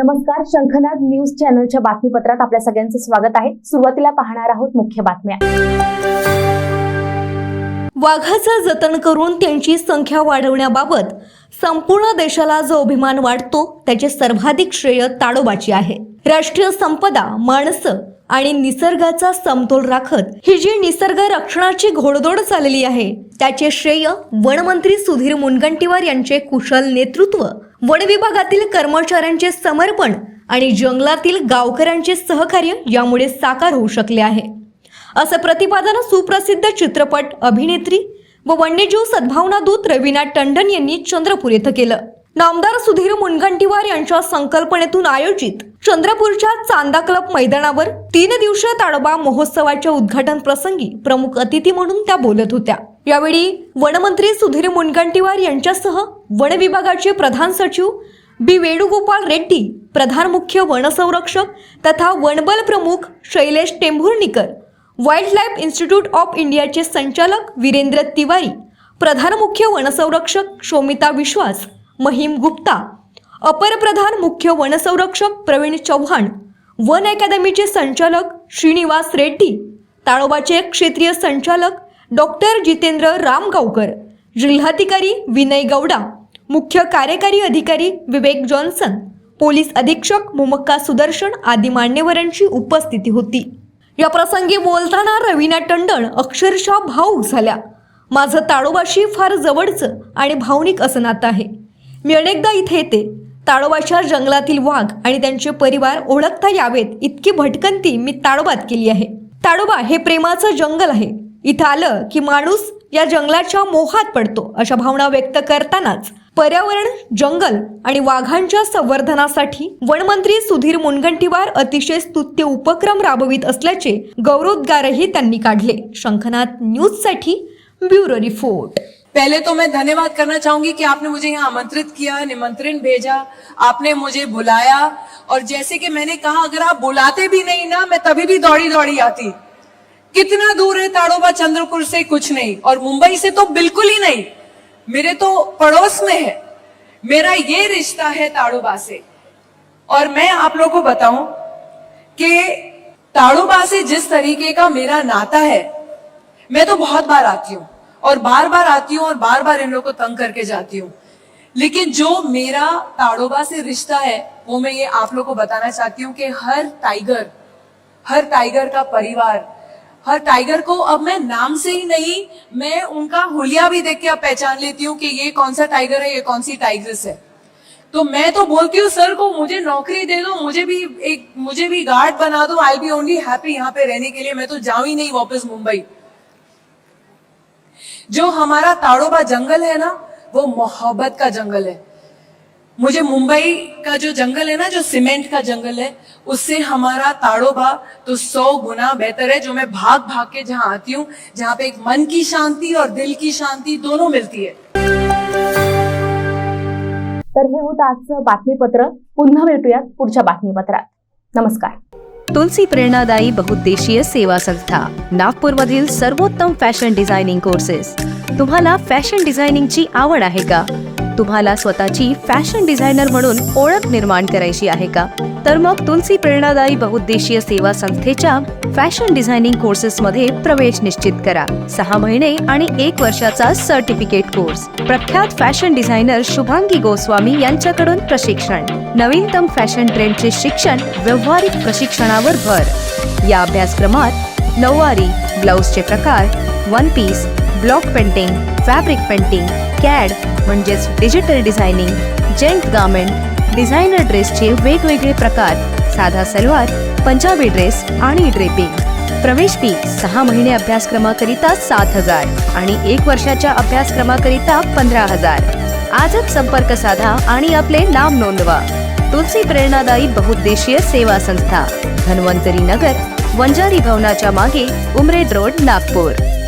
नमस्कार शंखनाद न्यूज चॅनलच्या बातमीपत्रात आपल्या सगळ्यांचं स्वागत आहे. सुरुवातीला पाहणार आहोत मुख्य बातम्या. वाघाचं जतन करून त्यांची संख्या वाढवण्याबाबत संपूर्ण देशाला जो अभिमान वाटतो त्याचे सर्वाधिक श्रेय ताडोबाची आहे. राष्ट्रीय संपदा माणसं आणि निसर्गाचा समतोल राखत ही जी निसर्ग रक्षणाची घोडदोड चालली आहे त्याचे श्रेय वनमंत्री सुधीर मुनगंटीवार यांचे कुशल नेतृत्व वन विभागातील कर्मचाऱ्यांचे समर्पण आणि जंगलातील गावकऱ्यांचे सहकार्य यामुळे साकार होऊ शकले आहे. असं प्रतिपादन सुप्रसिद्ध चित्रपट अभिनेत्री व वन्यजीव सद्भावना दूत रवीना टंडन यांनी चंद्रपूर येथे केलं. नामदार सुधीर मुनगंटीवार यांच्या संकल्पनेतून आयोजित चंद्रपूरच्या चांदा क्लब मैदानावर तीन दिवसीय ताडोबा महोत्सवाच्या उद्घाटन प्रसंगी प्रमुख अतिथी म्हणून त्या बोलत होत्या. यावेळी वनमंत्री सुधीर मुनगंटीवार यांच्यासह वन विभागाचे प्रधान सचिव बी वेणुगोपाल रेड्डी प्रधान मुख्य वनसंरक्षक तथा वनबल प्रमुख Shailesh Tembhurnikar wildlife institute of इंडियाचे संचालक वीरेंद्र तिवारी प्रधान मुख्य वनसंरक्षक शोमिता विश्वास महिम गुप्ता अपर प्रधान मुख्य वनसंरक्षक प्रवीण चव्हाण वन अकादमीचे संचालक श्रीनिवास रेड्डी ताळोबाचे क्षेत्रीय संचालक डॉक्टर जितेंद्र रामगावकर जिल्हाधिकारी विनय गौडा मुख्य कार्यकारी अधिकारी विवेक जॉन्सन पोलीस अधीक्षक मुमक्का सुदर्शन आदी मान्यवरांची उपस्थिती होती. या प्रसंगी बोलताना रवीना टंडन अक्षरशः भाऊक झाल्या. माझं ताडोबाशी फार जवळचं आणि भावनिक असं नातं आहे. मी अनेकदा इथे येते. ताडोबाच्या जंगलातील वाघ आणि त्यांचे परिवार ओळखता यावेत इतकी भटकंती मी ताडोबात केली आहे. ताडोबा हे प्रेमाचं जंगल आहे. इथं आलं की माणूस या जंगलाच्या मोहात पडतो अशा भावना व्यक्त करतानाच. पर्यावरण जंगल आणि वाघांच्या संवर्धनासाठी वनमंत्री सुधीर मुनगंटीवार अतिशय स्तुत्य उपक्रम राबवित असल्याचे गौरवोद्गारही त्यांनी काढले. शंखनाथ न्यूजसाठी ब्युरो रिपोर्ट. पहले तो मैं धन्यवाद करना चाहूंगी कि आपने मुझे यहाँ आमंत्रित किया निमंत्रण भेजा आपने मुझे बुलाया। और जैसे कि मैंने कहा अगर आप बुलाते भी नहीं ना मैं तभी भी दौड़ी दौड़ी आती। कितना दूर है ताड़ोबा चंद्रपुर से कुछ नहीं और मुंबई से तो बिल्कुल ही नहीं। मेरे तो पड़ोस में है। मेरा ये रिश्ता है ताड़ोबा से। और मैं आप लोगों को बताऊँ कि ताड़ूबा से जिस तरीके का मेरा नाता है, मैं तो बहुत बार आती हूँ और बार बार आती हूँ और बार बार इन लोग को तंग करके जाती हूँ। लेकिन जो मेरा ताड़ोबा से रिश्ता है, वो मैं ये आप लोग को बताना चाहती हूँ कि हर टाइगर हर टाइगर का परिवार हर टाइगर को अब मैं नाम से ही नहीं, मैं उनका हुलिया भी देख के अब पहचान लेती हूँ कि ये कौन सा टाइगर है, ये कौन सी टाइग्रेस है। तो मैं तो बोलती हूँ, सर को मुझे नौकरी दे दो, मुझे भी एक, मुझे भी गार्ड बना दो आई बी ओनली हैप्पी यहाँ पे रहने के लिए, मैं तो जाऊँ ही नहीं वापस मुंबई। जो हमारा ताड़ोबा जंगल है ना, वो मोहब्बत का जंगल है। मुझे मुंबई का जो जंगल है ना जो सीमेंट का जंगल है उससे हमारा ताड़ोबा तो सौ गुना बेहतर है जो मैं भाग भाग के जहाँ आती हूँ जहाँ पे एक मन की शांति और दिल की शांति दोनों मिलती है। तर हे होतं आजचं बातमीपत्र. पुन्हा भेटूयात पुढच्या बातमीपत्रात. नमस्कार. तुलसी प्रेरणादायी बहुउद्देशीय सेवा संस्था नागपूरमधील सर्वोत्तम फॅशन डिझायनिंग कोर्सेस. तुम्हाला फॅशन डिझायनिंगची आवड आहे का? तुम्हाला स्वतःची फॅशन डिझायनर म्हणून ओळख निर्माण करायची आहे का? तर मग तुलसी प्रेरणादायी बहुउद्देशीय सेवा संस्थेच्या फॅशन डिझायनिंग कोर्सेसमध्ये प्रवेश निश्चित करा. सहा महिने आणि एक वर्षाचा सर्टिफिकेट कोर्स. प्रख्यात फॅशन डिझायनर शुभांगी गोस्वामी यांच्याकडून प्रशिक्षण. नवीनतम फॅशन ट्रेंडचे शिक्षण व्यवहारिक प्रशिक्षणावर भर. या अभ्यासक्रमात नऊवारी ब्लाऊजचे प्रकार one piece block painting fabric painting CAD म्हणजेच digital designing gent garment designer ड्रेसचे वेगवेगळे प्रकार साधा सलवार पंजाबी ड्रेस आणि ड्रेपिंग प्रवेश फी सहा महिने अभ्यासक्रमाकरिता सात हजार आणि एक वर्षाच्या अभ्यासक्रमाकरिता पंधरा हजार. आजच संपर्क साधा आणि आपले नाव नोंदवा. तुलसी प्रेरणादायी बहुउद्देशीय सेवा संस्था धन्वंतरी नगर वंजारी भवनाच्या मागे उमरेड रोड नागपूर.